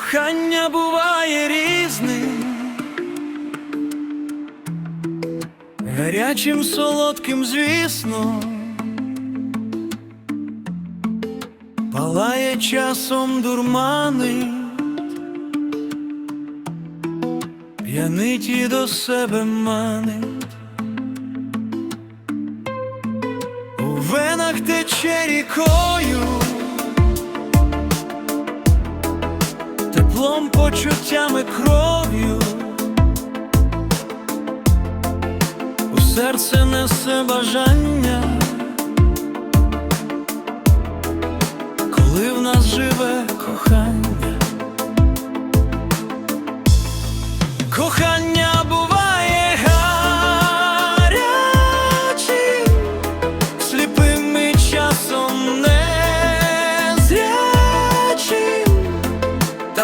Кохання буває різним, гарячим, солодким, звісно, палає часом дурмани, п'янить і до себе манить, у венах тече рікою. Теплом, почуттями, кров'ю, у серце несе бажання, коли в нас живе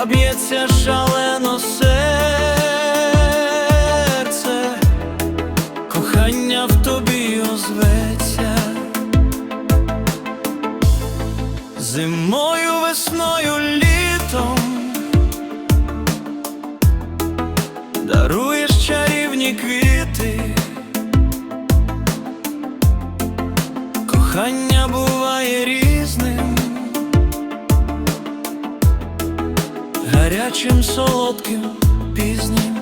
б'ється шалено серце, кохання в тобі озветься. Зимою, весною, літом даруєш чарівні квіти, кохання буває різним, гарячим, солодким, пізнім.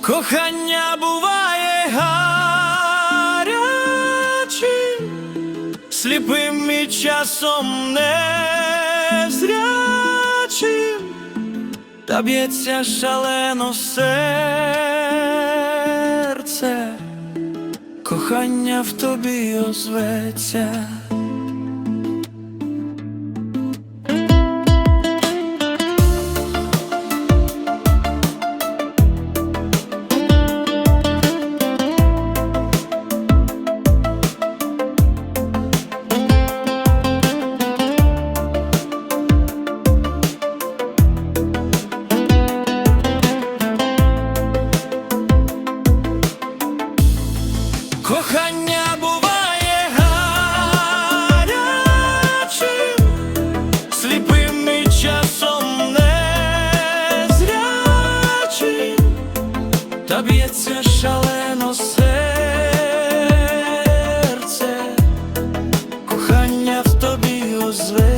Кохання буває гарячим, сліпим і часом незрячим та б'ється шалено серце, кохання в тобі озветься. кохання буває гарячим, сліпим і часом незрячим, та б'ється шалено серце, кохання в тобі озве.